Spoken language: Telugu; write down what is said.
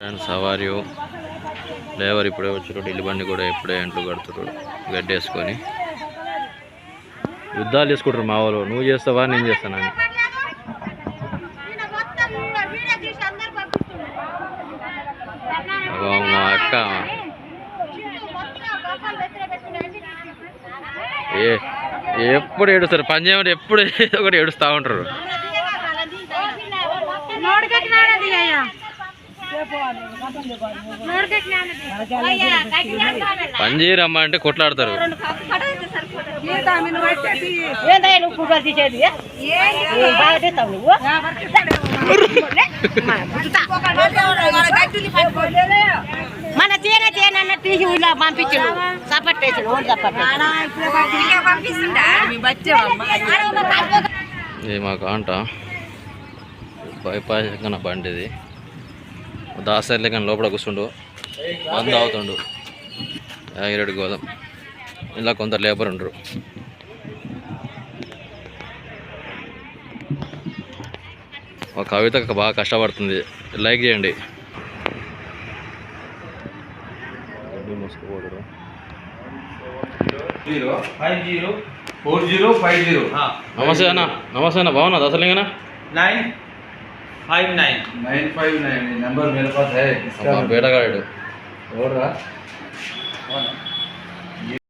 ఫ్రెండ్స్ సవారియు. లేవర్ ఇప్పుడే వచ్చారు ఢిల్లీ బండి కూడా ఇప్పుడే ఎంట్లు కడుతున్నారు గడ్డేసుకొని. యుద్ధాలు చేసుకుంటారు మా వాళ్ళు. నువ్వు చేస్తావా నేను చేస్తానని మా అక్క. ఏ ఎప్పుడు ఏడుస్తారు? పని ఎప్పుడు ఒకటి ఏడుస్తూ ఉంటారు. పని చేయరమ్మా అంటే కొట్లాడతారు. మన తేనె తేనె తీసి ఇలా పంపించు సపోర్ట్ వేసిన ఓడి సపోర్ట్ ఇది మా కాంట బైపాస్ కన్నా బండి ఇది దాసరి లెక్క లోపల కూర్చుండు. మంద అవుతుండు యాంగిరెడ్డి గోదాం ఇలా కొంత లేబర్ ఉండరు. ఒక కవిత బాగా కష్టపడుతుంది. లైక్ చేయండి. నమస్తే అన్న. నమస్తే అన్న. బాగున్నా దశలింగనా nine. Five nine nine five nine number मेरे पास है बेटा का रेट और रहा